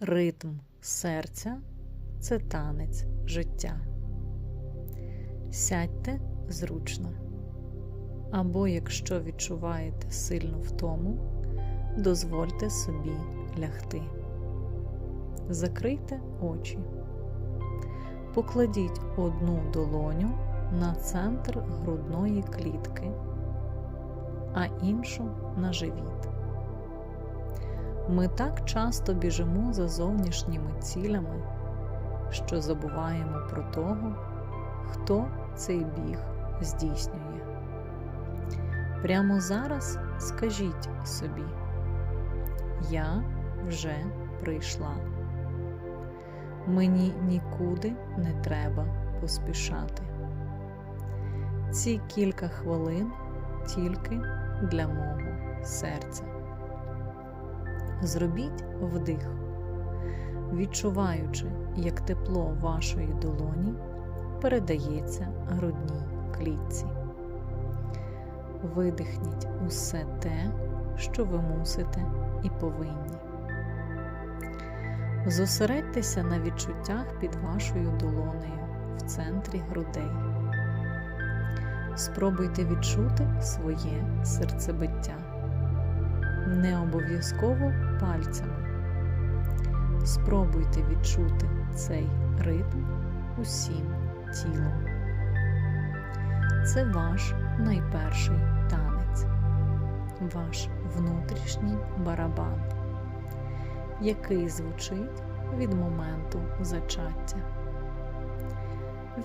Ритм серця це танець життя. Сядьте зручно. Або, якщо відчуваєте сильну втому, дозвольте собі лягти. Закрийте очі. Покладіть одну долоню на центр грудної клітки, а іншу на живіт. Ми так часто біжимо за зовнішніми цілями, що забуваємо про того, хто цей біг здійснює. Прямо зараз скажіть собі, я вже прийшла. Мені нікуди не треба поспішати. Ці кілька хвилин тільки для мого серця. Зробіть вдих, відчуваючи, як тепло вашої долоні передається грудній клітці. Видихніть усе те, що ви мусите і повинні. Зосередьтеся на відчуттях під вашою долонею в центрі грудей. Спробуйте відчути своє серцебиття. Не обов'язково пальцями. Спробуйте відчути цей ритм усім тілом. Це ваш найперший танець, ваш внутрішній барабан, який звучить від моменту зачаття.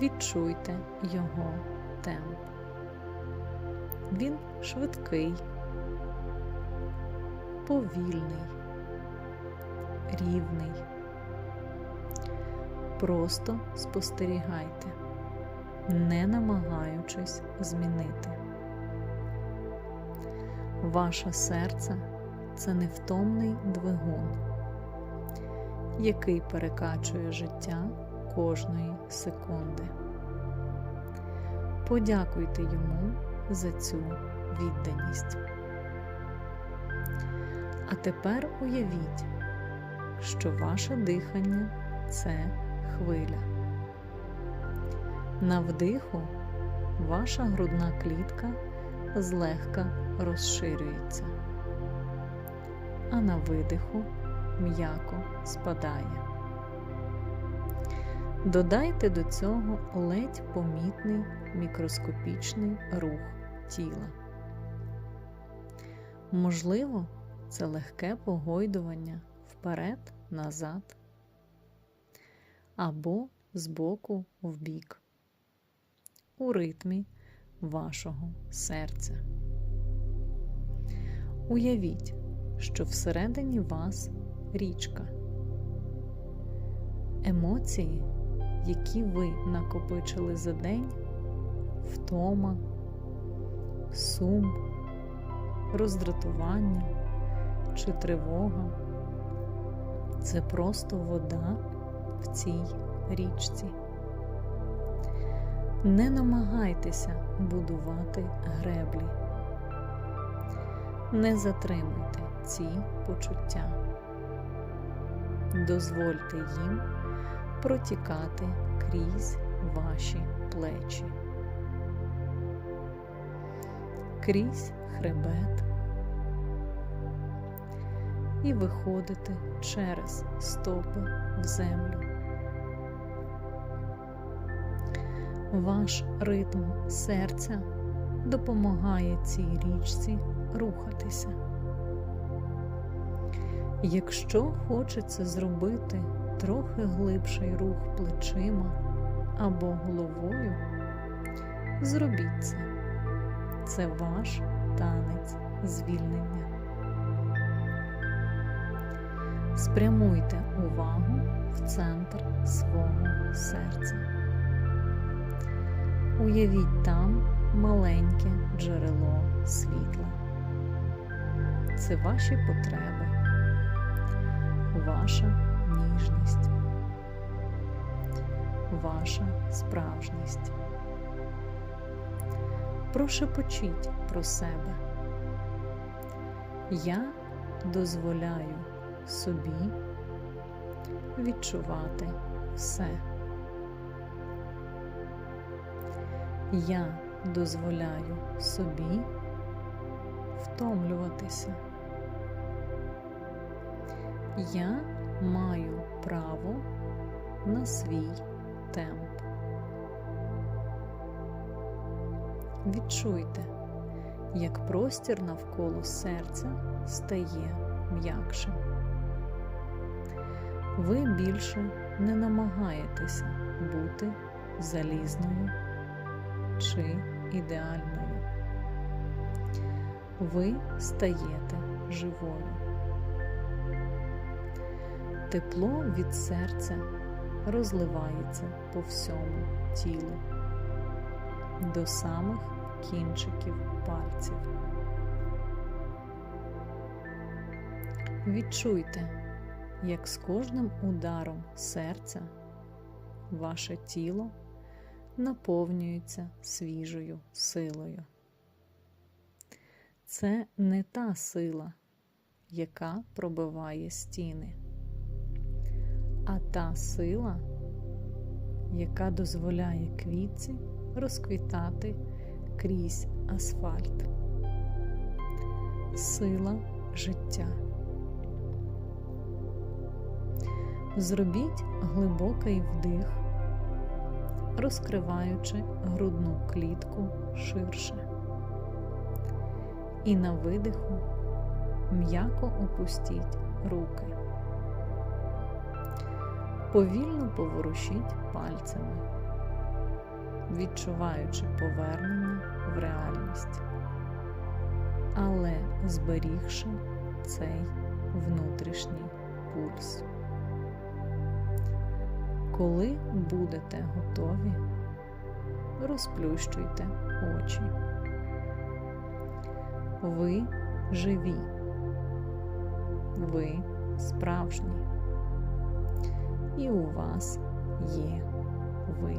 Відчуйте його темп. Він швидкий, повільний, рівний. Просто спостерігайте, не намагаючись змінити. Ваше серце це невтомний двигун, який перекачує життя кожної секунди. Подякуйте йому за цю відданість. А тепер уявіть, що ваше дихання це хвиля. На вдиху ваша грудна клітка злегка розширюється, а на видиху м'яко спадає. Додайте до цього ледь помітний мікроскопічний рух тіла. Можливо, це легке погойдування вперед, назад або збоку в бік у ритмі вашого серця. Уявіть, що всередині вас річка. Емоції, які ви накопичили за день, втома, сум, роздратування чи тривога. Це просто вода в цій річці. Не намагайтеся будувати греблі. Не затримуйте ці почуття. Дозвольте їм протікати крізь ваші плечі, крізь хребет і виходити через стопи в землю. Ваш ритм серця допомагає цій річці рухатися. Якщо хочеться зробити трохи глибший рух плечима або головою, зробіть це. Це ваш танець звільнення. Спрямуйте увагу в центр свого серця. Уявіть там маленьке джерело світла. Це ваші потреби, ваша ніжність, ваша справжність. Прошепочіть про себе. Я дозволяю собі відчувати все. Я дозволяю собі втомлюватися. Я маю право на свій темп. Відчуйте, як простір навколо серця стає м'якшим. Ви більше не намагаєтеся бути залізною чи ідеальною. Ви стаєте живою. Тепло від серця розливається по всьому тілу до самих кінчиків пальців. Відчуйте, як з кожним ударом серця ваше тіло наповнюється свіжою силою. Це не та сила, яка пробиває стіни, а та сила, яка дозволяє квітці розквітати крізь асфальт. Сила життя. Зробіть глибокий вдих, розкриваючи грудну клітку ширше. І на видиху м'яко опустіть руки. Повільно поворушіть пальцями, відчуваючи повернення в реальність, але зберігши цей внутрішній Коли будете готові, розплющуйте очі. Ви живі, ви справжні, і у вас є ви.